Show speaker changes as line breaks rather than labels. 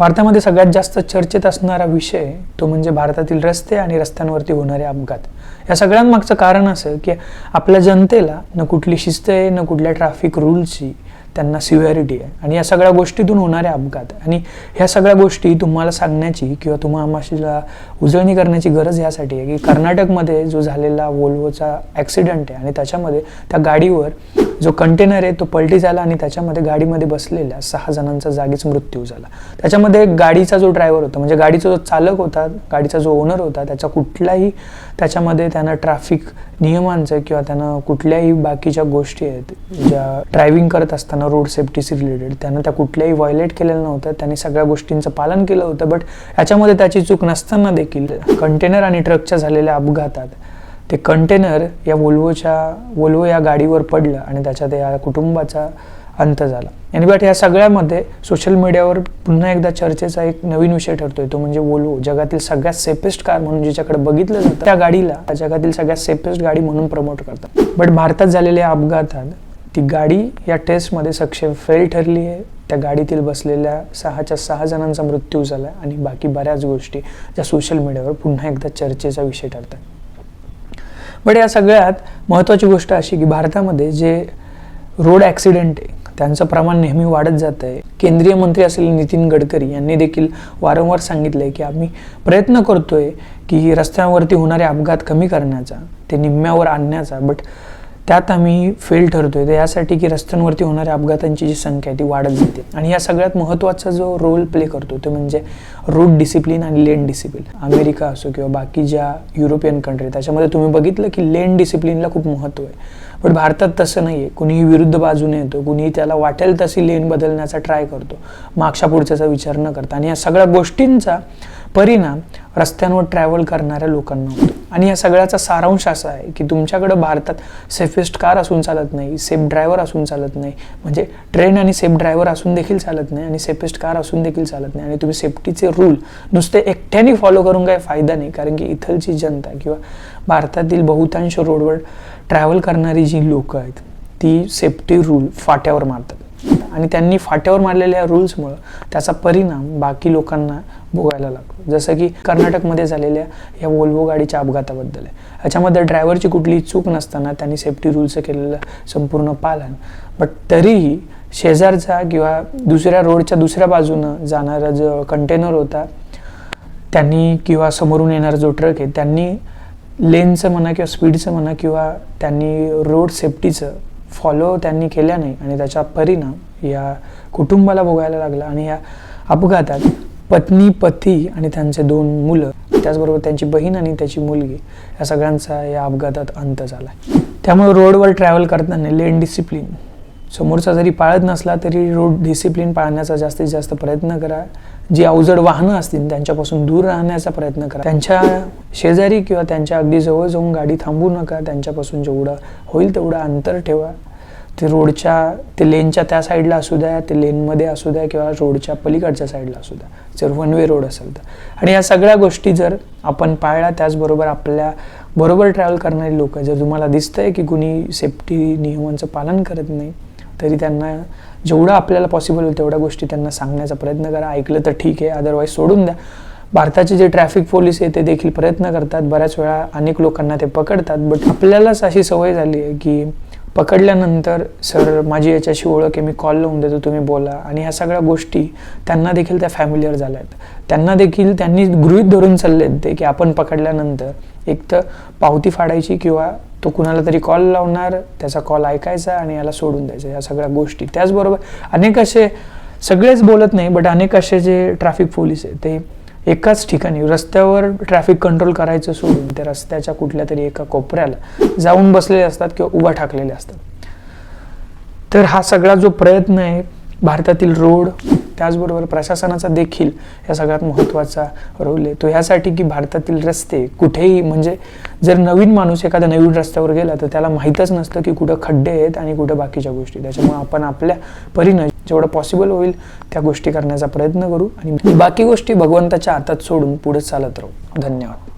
भारतामध्ये सगळ्यात जास्त चर्चेत असणारा विषय तो म्हणजे भारतातील रस्ते आणि रस्त्यांवरती होणारे अपघात. या सगळ्यांमागचं कारण असं की आपल्या जनतेला न कुठली शिस्त आहे न कुठल्या ट्रॅफिक रूलची त्यांना सिव्हिअरिटी आहे. आणि या सगळ्या गोष्टीतून होणारे अपघात आणि ह्या सगळ्या गोष्टी तुम्हाला सांगण्याची किंवा तुम्हाला उजळणी करण्याची गरज यासाठी आहे की कर्नाटकमध्ये जो झालेला वोल्वोचा ॲक्सिडेंट आहे आणि त्याच्यामध्ये त्या गाडीवर जो कंटेनर आहे तो पलटी झाला आणि त्याच्यामध्ये गाडीमध्ये बसलेल्या सहा जणांचा जागीच मृत्यू झाला. त्याच्यामध्ये गाडीचा जो ड्रायव्हर होता म्हणजे गाडीचा जो चालक होता गाडीचा जो ओनर होता त्याचा कुठलाही त्याच्यामध्ये त्यानं ट्रॅफिक नियमांचं किंवा त्यानं कुठल्याही बाकीच्या गोष्टी आहेत ज्या ड्रायव्हिंग करत असताना रोड सेफ्टीशी रिलेटेड त्यांना त्या कुठल्याही व्हायलेट केलेलं नव्हतं. त्यांनी सगळ्या गोष्टींचं पालन केलं होतं बट याच्यामध्ये त्याची चूक नसताना देखील कंटेनर आणि ट्रकच्या झालेल्या अपघातात ते कंटेनर या वोल्वोच्या वोल्वो या गाडीवर पडलं आणि त्याच्यात या कुटुंबाचा अंत झाला. आणि बट या सगळ्यामध्ये सोशल मीडियावर पुन्हा एकदा चर्चेचा एक नवीन विषय ठरतोय. तो म्हणजे वोल्वो जगातील सगळ्यात सेफेस्ट कार म्हणून जिच्याकडे बघितलं जातं त्या गाडीला जगातील सगळ्यात सेफेस्ट गाडी म्हणून प्रमोट करतात. बट भारतात झालेल्या अपघातात ती गाडी या टेस्टमध्ये सक्षम फेल ठरली आहे. त्या गाडीतील बसलेल्या सहाच्या सहा जणांचा मृत्यू झाला आणि बाकी बऱ्याच गोष्टी ज्या सोशल मीडियावर पुन्हा एकदा चर्चेचा विषय ठरतात. बट या सगळ्यात महत्त्वाची गोष्ट अशी की भारतामध्ये जे रोड ॲक्सिडेंट आहे त्यांचं प्रमाण नेहमी वाढत जात आहे. केंद्रीय मंत्री असलेले नितीन गडकरी यांनी देखील वारंवार सांगितलं आहे की आम्ही प्रयत्न करतोय की रस्त्यांवरती होणारे अपघात कमी करण्याचा ते निम्म्यावर आणण्याचा. बट त्यात आम्ही फेल ठरतोय. तर यासाठी की रस्त्यांवरती होणाऱ्या अपघातांची जी संख्या आहे ती वाढत जाते. आणि या सगळ्यात महत्त्वाचा जो रोल प्ले करतो तो म्हणजे रोड डिसिप्लिन आणि लेन डिसिप्लिन अमेरिका असो किंवा बाकी ज्या युरोपियन कंट्री त्याच्यामध्ये तुम्ही बघितलं की लेन डिसिप्लिनला खूप महत्त्व आहे. पण भारतात तसं नाही आहे कुणीही विरुद्ध बाजूने येतो कुणीही त्याला वाटेल तशी लेन बदलण्याचा ट्राय करतो. मागच्या पुढच्याचा विचार न करता. आणि या सगळ्या गोष्टींचा परिणाम रस्त्यांवर ट्रॅव्हल करणाऱ्या लोकांना होतो. आणि या सगळ्याचा सारांश असा आहे की तुमच्याकडं भारतात सेफेस्ट कार असून चालत नाही सेफ ड्रायव्हर असून चालत नाही. म्हणजे ट्रेन आणि सेफ ड्रायव्हर असून देखील चालत नाही आणि सेफेस्ट कार असून देखील चालत नाही. आणि तुम्ही सेफ्टीचे रूल नुसते एकट्याने फॉलो करून काही फायदा नाही. कारण की इथलची जनता किंवा भारतातील बहुतांश रोडवर ट्रॅव्हल करणारी जी लोकं आहेत ती सेफ्टी रूल फाट्यावर मारतात. आणि त्यांनी फाट्यावर मारलेल्या रूल्समुळं त्याचा परिणाम बाकी लोकांना भोगायला लागतो. जसं की कर्नाटकमध्ये झालेल्या या वोल्वो गाडीच्या अपघाताबद्दल आहे. ह्याच्यामध्ये ड्रायव्हरची कुठलीही चूक नसताना त्यांनी सेफ्टी रूलचं केलेलं संपूर्ण पालन. बट तरीही शेजारचा किंवा दुसऱ्या रोडच्या दुसऱ्या बाजूनं जाणारा जो कंटेनर होता त्यांनी किंवा समोरून येणारा जो ट्रक आहे त्यांनी लेनचं म्हणा किंवा स्पीडचं म्हणा किंवा त्यांनी रोड सेफ्टीचं फॉलो त्यांनी केल्या नाही आणि त्याचा परिणाम या कुटुंबाला भोगायला लागला आणि या अपघातात पत्नी पती आणि त्यांचे दोन मुलं त्याचबरोबर त्यांची बहीण आणि त्याची मुलगी या सगळ्यांचा या अपघातात अंत झाला. त्यामुळे रोडवर ट्रॅव्हल करताना लेन डिसिप्लिन समोरचा जरी पाळत नसला तरी रोड डिसिप्लिन पाळण्याचा जास्तीत जास्त प्रयत्न करा. जी अवजड वाहनं असतील त्यांच्यापासून दूर राहण्याचा प्रयत्न करा. त्यांच्या शेजारी किंवा त्यांच्या अगदी जवळ जाऊन गाडी थांबू नका. त्यांच्यापासून जेवढं होईल तेवढं अंतर ठेवा. ते रोडच्या ते लेनच्या त्या साईडला असू द्या ते लेनमध्ये असू द्या किंवा रोडच्या पलीकडच्या साईडला असू द्या. जर वन वे रोड असेल तर. आणि या सगळ्या गोष्टी जर आपण पाळल्या त्याचबरोबर आपल्या बरोबर ट्रॅव्हल करणारी लोक जर तुम्हाला दिसतंय की कुणी सेफ्टी नियमांचं पालन करत नाही तरी त्यांना जेवढं आपल्याला पॉसिबल होईल तेवढ्या गोष्टी त्यांना सांगण्याचा प्रयत्न करा. ऐकलं तर ठीक आहे अदरवाईज सोडून द्या. भारताचे जे ट्रॅफिक पोलीस आहे ते देखील प्रयत्न करतात. बऱ्याच वेळा अनेक लोकांना ते पकडतात. बट आपल्यालाच अशी सवय झाली आहे की पकडल्यानंतर सर माझी याच्याशी ओळख आहे मी कॉल लावून देतो तुम्ही बोला. आणि ह्या सगळ्या गोष्टी त्यांना देखील त्या फॅमिलियर झाल्या आहेत. त्यांना देखील त्यांनी गृहित धरून चालले ते की आपण पकडल्यानंतर एक तर पावती फाडायची किंवा तो कुणाला तरी कॉल लावणार त्याचा कॉल ऐकायचा आणि याला सोडून द्यायचा. या सगळ्या गोष्टी. त्याचबरोबर अनेक असे सगळेच बोलत नाही बट अनेक असे जे ट्रॅफिक पोलीस आहे ते एकाच ठिकाणी रस्त्यावर ट्रॅफिक कंट्रोल करायचं सोडून ते रस्त्याच्या कुठल्या तरी एका कोपऱ्याला जाऊन बसलेले असतात किंवा उभा ठाकलेले असतात. तर हा सगळा जो प्रयत्न आहे भारतातील रोड त्याचबरोबर प्रशासनाचा देखील या सगळ्यात महत्त्वाचा रोल आहे. तो ह्यासाठी की भारतातील रस्ते कुठेही म्हणजे जर नवीन माणूस एखाद्या नवीन रस्त्यावर गेला तर त्याला माहीतच नसतं की कुठं खड्डे आहेत आणि कुठं बाकीच्या गोष्टी. त्याच्यामुळे आपण आपल्या परीनं जेवढं पॉसिबल होईल त्या गोष्टी करण्याचा प्रयत्न करू. आणि बाकी गोष्टी भगवंताच्या हातात सोडून पुढे चालत राहू. धन्यवाद.